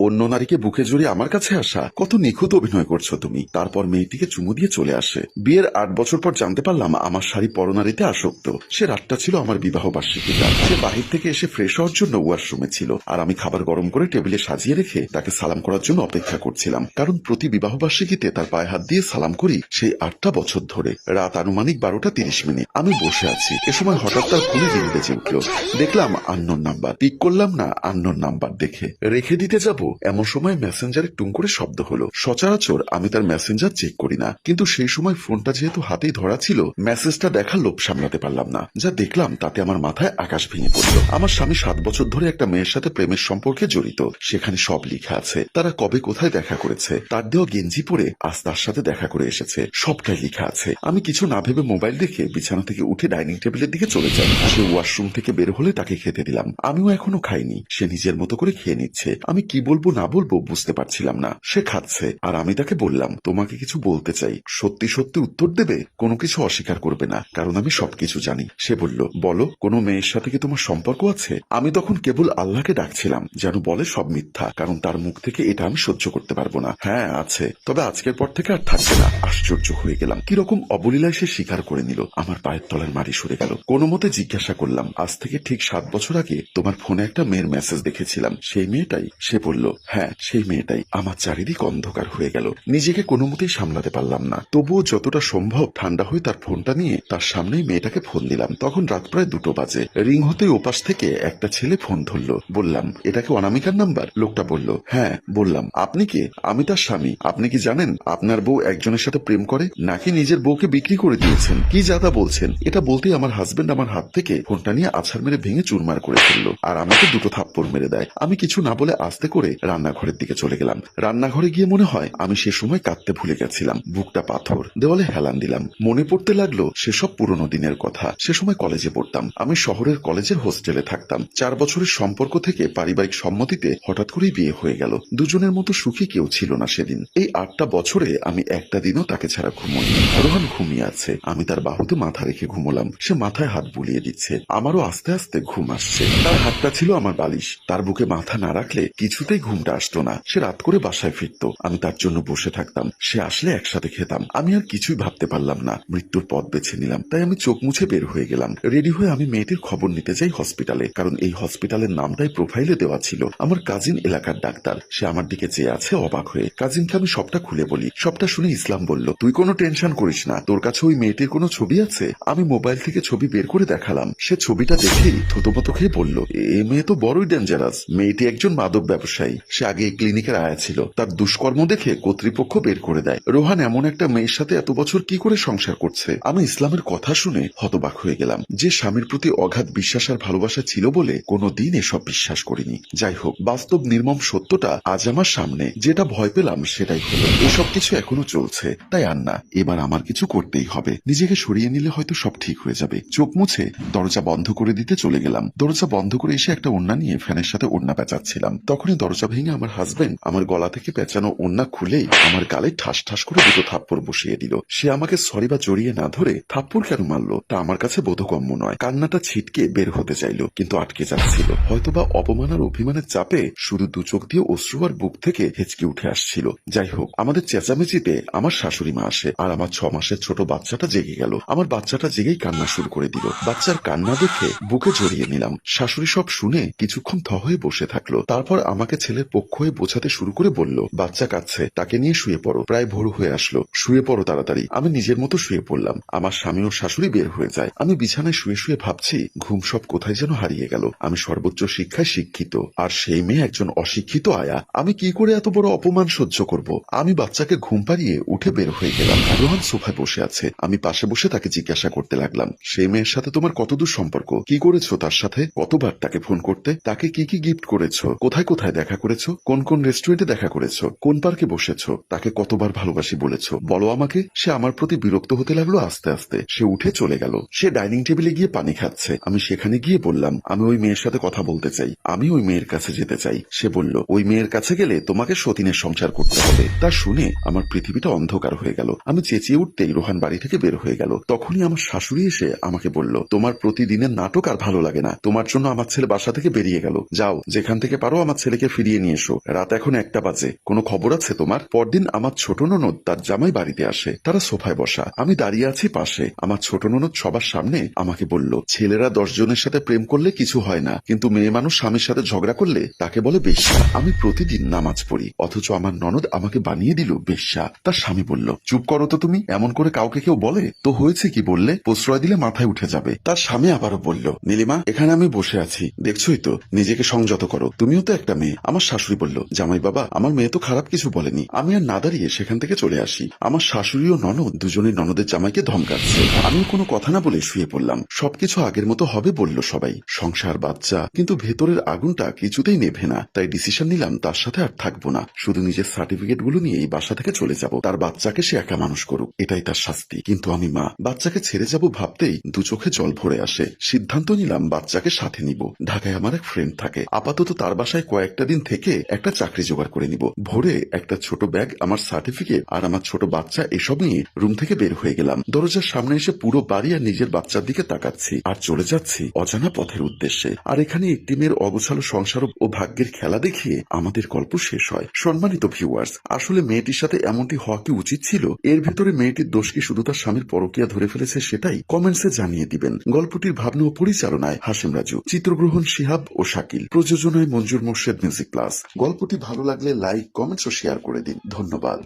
অন্য নারীকে বুকে জড়িয়ে আমার কাছে আসা। কত নিখুঁত অভিনয় করছ তুমি। তারপর মেয়েটিকে চুমু দিয়ে চলে আসে। বিয়ের আট বছর পর জানতে পারলাম আমার শাড়ি পরনারীতে আসক্ত। সে রাতটা ছিল আমার বিবাহ বার্ষিকী সে বাহির থেকে এসে ফ্রেশ হওয়ার জন্য ওয়াশরুমে ছিল। আর আমি খাবার গরম করে টেবিলে সাজিয়ে রেখে তাকে সালাম করার জন্য অপেক্ষা করছিলাম। কারণ প্রতি বিবাহ বার্ষিকীতে তার পায়ে হাত দিয়ে সালাম করি সেই আটটা বছর ধরে। রাত আনুমানিক বারোটা তিরিশ মিনিট। আমি বসে আছি। এ সময় হঠাৎ তার ফোনে রিং বেজে উঠল। দেখলাম আন্নোর নাম্বার। পিক করলাম না আন্নোর নাম্বার দেখে। রেখে দিতে যাব? এমন সময় মেসেঞ্জারে টুং করে শব্দ হলো। সচরাচর আমি তার মেসেঞ্জার চেক করি না। কিন্তু সেই সময় ফোনটা যেহেতু হাতেই ধরা ছিল মেসেজটা দেখার লোভ সামলাতে পারলাম না। যা দেখলাম তাতে আমার মাথায় আকাশ ভেঙে পড়ল। আমার স্বামী সাত বছর ধরে একটা মেয়ের সাথে প্রেমের সম্পর্কে জড়িত। সেখানে সব লেখা আছে। তারা কবে কোথায় দেখা করেছে? তার দেওয়া গেঞ্জি পরে আজ তার সাথে দেখা করে এসেছে। সবটাই লিখা আছে। আমি কিছু না ভেবে মোবাইল দেখে বিছানা থেকে উঠে ডাইনিং টেবিলের দিকে চলে যাই। সে ওয়াশরুম থেকে বের হলে তাকে খেতে দিলাম। আমিও এখনও খাইনি। সে নিজের মতো করে খেয়ে নিচ্ছে। আমি কি বলব না বলব বুঝতে পারছিলাম না। সে খাচ্ছে। আর আমি তাকে বললাম, তোমাকে কিছু বলতে চাই। সত্যি সত্যি উত্তর দেবে? কোনো কিছু অস্বীকার করবে না। কারণ আমি সবকিছু জানি। সে বলল, বলো, কোনো মেয়ের সাথে কি তোমার সম্পর্ক আছে? আমি তখন কেবল আল্লাহকে ডাকছিলাম, যেন বলে সব মিথ্যা, কারণ তার মুখ থেকে এটা আমি সহ্য করতে পারব না। হ্যাঁ আছে। তবে আজকের পর থেকে আর থাকবে না। আশ্চর্য হয়ে গেলাম। কীরকম অবলীলায় সে স্বীকার করে নিল। আমার পায়ের তলার মাটি সরে গেল। কোনো মতে জিজ্ঞাসা করলাম, আজ থেকে ঠিক সাত বছর আগে তোমার ফোনে একটা মেয়ের মেসেজ দেখেছিলাম। সেই মেয়েটাই? সে বলল হ্যাঁ সেই মেয়েটাই। আমার চারিদিক অন্ধকার হয়ে গেল। নিজেকে কোনো মতেই সামলাতে পারলাম না। তবুও যতটা সম্ভব ঠান্ডা হয়ে তার ফোনটা নিয়ে তার সামনেই মেয়েটাকে ফোন দিলাম। তখন রাত প্রায় দুটো বাজে। রিং হতে ওপাশ থেকে একটা ছেলে ফোন ধরলো। বললাম, এটা কি অনামিকার নাম্বার? লোকটা বলল হ্যাঁ বললাম, আপনি কে? আমি তার স্বামী। আপনি কি জানেন, আপনার বউ একজনের সাথে প্রেম করে? নাকি নিজের বউকে বিক্রি করে দিয়েছেন? কি যাতা বলছেন? এটা বলতেই আমার হাজবেন্ড আমার হাত থেকে ফোনটা নিয়ে আছাড় মেরে ভেঙে চুরমার করে ফেলল। আর আমাকে দুটো থাপ্পড় মেরে দেয়। আমি কিছু না বলে আস্তে করে রান্নাঘরের দিকে চলে গেলাম। রান্নাঘরে গিয়ে মনে হয় আমি সে সময় কাঁদতে ভুলে গেছিলাম। বুকটা পাথর, দেওয়ালে হেলান দিলাম। মনে পড়তে লাগল সেসব পুরনো দিনের কথা। সে সময় কলেজে পড়তাম। আমি শহরের কলেজের হোস্টেলে থাকতাম। চার বছরের সম্পর্ক থেকে পারিবারিক সম্মতিতে হঠাৎ করেই বিয়ে হয়ে গেল। দুজনের মতো সুখী কেউ ছিল না সেদিন। এই আটটা বছরে আমি একটা দিনও তাকে ছাড়া ঘুমোইনি। রোহান ঘুমিয়ে আছে। আমি তার বাহুতে মাথা রেখে ঘুমোলাম। সে মাথায় হাত বুলিয়ে দিচ্ছে। আমারও আস্তে আস্তে ঘুম আসছে। তার হাতটা ছিল আমার বালিশ। তার বুকে মাথা না রাখলে কিছুতেই ঘুমটা আসতো না। সে রাত করে বাসায় ফিরতো। আমি তার জন্য বসে থাকতাম। সে আসলে একসাথে খেতাম। আমি আর কিছুই ভাবতে পারলাম না। মৃত্যুর পথ বেছে নিলাম। তাই আমি চোখ মুছে বের হয়ে গেলাম। রেডি হয়ে আমি মেয়েটির খবর নিতে যাই হসপিটালে। কারণ এই হসপিটালের নামটাই প্রোফাইলে দেওয়া ছিল। আমার কাজিন এলাকার ডাক্তার। সে আমার দিকে চেয়ে আছে অবাক হয়ে। কাজিনকে আমি সবটা খুলে বলি। সবটা শুনে ইসলাম বলল, তুই কোনো টেনশন করিস না। তোর কাছে ওই মেয়েটির কোনো ছবি আছে? আমি মোবাইল থেকে ছবি বের করে দেখালাম। সে ছবিটা দেখেই থতমত খেয়ে বলল, এ মেয়ে তো বড়ই ডেঞ্জারাস মেয়েটি একজন মাদক ব্যবসায়ী। সে আগে ক্লিনিকের আয়া ছিল। তার দুষ্কর্ম দেখে কর্তৃপক্ষ বের করে দেয়। রোহান এমন একটা মেয়ের সাথে এত বছর কি করে সংসার করছে? আমি ইসলামের কথা শুনে হতবাক হয়ে গেলাম যে স্বামীর প্রতি অগাধ বিশ্বাস আর ভালোবাসা ছিল বলে কোনো দিন এসব বিশ্বাস করিনি। যাই হোক, বাস্তব নির্মম সত্যটা আজ আমার সামনে। যেটা ভয় পেলাম সেটাই হলো। এসব কিছু এখনও চলছে, তাই আর না। এবার আমার কিছু করতেই হবে। নিজেকে সরিয়ে নিলে হয়তো সব ঠিক হয়ে যাবে। চোখ মুছে দরজা বন্ধ করে দিতে চলে গেলাম। দরজা বন্ধ করে এসে একটা ওন্না নিয়ে ফ্যানের সাথে ওন্না পেঁচাচ্ছিলাম। তখনই দরজা ভেঙে আমার হাজবেন্ড আমার গলা থেকে পেঁচানো ওন্না খুলেই আমার গালে ঠাস ঠাস করে দুটো থাপ্পড় বসিয়ে দিল। সে আমাকে সরি বা জড়িয়ে না ধরে থাপ্পড় কেন মারলো? তা আমার কাছে বোধগম্য নয়। কান্নাটা ছিটকে বের হতে চাইলো, কিন্তু আটকে যাচ্ছিল। হয়তোবা অপমান আর অভিমানের চাপে শুধু দু চোখ দিয়ে অশ্রু আর বুক থেকে হেঁচকে উঠে আসছিল। যাই হোক, আমাদের চেঁচামেচিতে আমার শাশুড়ি মা আসে আর আমার ছ মাসের ছোট বাচ্চাটা জেগে গেল। আমার বাচ্চাটা জেগেই কান্না শুরু করে দিল। বাচ্চার কান্না দেখে বুকে জড়িয়ে নিলাম। শাশুড়ি সব শুনে কিছুক্ষণ থ হয়ে বসে থাকল। তারপর আমাকে ছেলের পক্ষ হয়ে বোঝাতে শুরু করে বলল, বাচ্চা কাচ্ছে তাকে নিয়ে শুয়ে পড়ো। প্রায় ভোর হয়ে আসলো। শুয়ে পড়ো তাড়াতাড়ি, আমি নিজের মতো শুয়ে পড়লাম। আমার স্বামী ও শাশুড়ি বের হয়ে যায়। আমি বিছানায় শুয়ে শুয়ে ভাবছি, ঘুম সব কোথায় যেন হারিয়ে গেল। আমি সর্বোচ্চ শিক্ষায় শিক্ষিত, আর সেই মেয়ে একজন অশিক্ষিত আয়া। আমি কি করে এত বড় অপমান সহ্য করব? আমি বাচ্চাকে ঘুম পাড়িয়ে উঠে বের হয়ে গেলাম। রোহান সোফায় বসে আছে। আমি পাশে বসে তাকে জিজ্ঞাসা করতে লাগলাম, সেই মেয়ের সাথে তোমার কতদূর সম্পর্ক কি করেছ তার সাথে? কতবার তাকে ফোন করতে? তাকে কি কি গিফট করেছ? কোথায় কোথায় দেখা করেছ? কোন কোন রেস্টুরেন্টে দেখা করেছ? কোন পার্কে বসেছো? তাকে কতবার ভালোবাসি বলেছ? বলো আমাকে। সে আমার প্রতি বিরক্ত হতে লাগল আস্তে আস্তে। সে উঠে চলে গেল। সে ডাইনিং টেবিলে গিয়ে পানি খাচ্ছে। আমি সেখানে গিয়ে বললাম, আমি ওই মেয়ের সাথে কথা বলতে চাই। আমি ওই মেয়ের কাছে যেতে চাই। সে বলল, ওই মেয়ের কাছে গেলে তোমাকে সতীনের সংসার করতে হবে। তা শুনে আমার পৃথিবীটা অন্ধকার হয়ে গেল। আমি চেঁচিয়ে উঠতেই রোহান বাড়ি থেকে বের হয়ে গেল। তখনই আমার শাশুড়ি এসে আমাকে বলল, তোমার প্রতিদিনের নাটক আর ভালো লাগে না। তোমার জন্য আমার ছেলে বাসা থেকে বেরিয়ে গেল। যাও, যেখান থেকে পারো আমার ছেলেকে ফিরিয়ে ফিরিয়ে নিয়ে এসো। রাত এখন একটা বাজে। কোনো খবর আছে তোমার? পরদিন আমার ছোট ননদ তার জামাই বাড়িতে আসে। তারা সোফায় বসা। আমি দাঁড়িয়ে আছি পাশে। আমার ছোট ননদ সবার সামনে আমাকে বলল, ছেলেরা দশ জনের সাথে প্রেম করলে কিছু হয় না। কিন্তু মেয়ে মানুষ স্বামীর সাথে ঝগড়া করলে তাকে বলে বেশ্যা। আমি প্রতিদিন নামাজ পড়ি। অথচ আমার ননদ আমাকে বানিয়ে দিল বেশ্যা। তার স্বামী বলল, চুপ করো তো তুমি। এমন করে কাউকে কেউ বলে? তো হয়েছে কি বললে? প্রশ্রয় দিলে মাথায় উঠে যাবে। তার স্বামী আবারও বলল, নীলিমা, এখানে আমি বসে আছি। দেখছোই তো, নিজেকে সংযত করো। তুমিও তো একটা মেয়ে। আমার শাশুড়ি বলল, জামাই বাবা, আমার মেয়ে তো খারাপ কিছু বলেনি। আমি আর না দাঁড়িয়ে সেখান থেকে চলে আসি। আমার শাশুড়ি ও ননদ দুজনের ননদের জামাইকে ধমকাচ্ছে। আমি কোনো কথা না বলে শুয়ে পড়লাম। সবকিছু আগের মতো হবে বলল সবাই। সংসার বাচ্চা, কিন্তু ভেতরের আগুনটা কিছুতেই নেভে না। তাই ডিসিশন নিলাম, তার সাথে আর থাকব না। শুধু নিজের সার্টিফিকেটগুলো নিয়ে এই বাসা থেকে চলে যাব। তার বাচ্চাকে সে একা মানুষ করুক, এটাই তার শাস্তি। কিন্তু আমি মা, বাচ্চাকে ছেড়ে যাব ভাবতেই দু চোখে জল ভরে আসে। সিদ্ধান্ত নিলাম, বাচ্চাকে সাথে নিব। ঢাকায় আমার এক ফ্রেন্ড থাকে। আপাতত তার বাসায় কয়েকটা দিন থেকে একটা চাকরি জোগাড় করে নিব। ভোরে একটা ছোট ব্যাগ, আমার সার্টিফিকেট আর আমার ছোট বাচ্চা, এসব নিয়ে রুম থেকে বের হয়ে গেলাম। দরজার সামনে এসে পুরো বাড়ি আর নিজের বাচ্চার দিকে তাকাচ্ছি আর চলে যাচ্ছি অজানা পথের উদ্দেশ্যে। আর এখানে একটি মেয়ের অগোছালো সংসার ও ভাগ্যের খেলা দেখিয়ে আমাদের গল্প শেষ হয়। সম্মানিত ভিউয়ার্স আসলে মেয়েটির সাথে এমনটি হওয়া কি উচিত ছিল? এর ভেতরে মেয়েটির দোষ কি শুধু তার স্বামীর পরকিয়া ধরে ফেলেছে সেটাই কমেন্টসে জানিয়ে দিবেন। গল্পটির ভাবনা ও পরিচালনায় হাসিম রাজু, চিত্রগ্রহণ শিহাব ও শাকিল, প্রযোজনায় মঞ্জুর মোর্শেদ মিউজিক প্লাস গল্পটি ভালো লাগলে লাইক কমেন্টস ও শেয়ার করে দিন। ধন্যবাদ।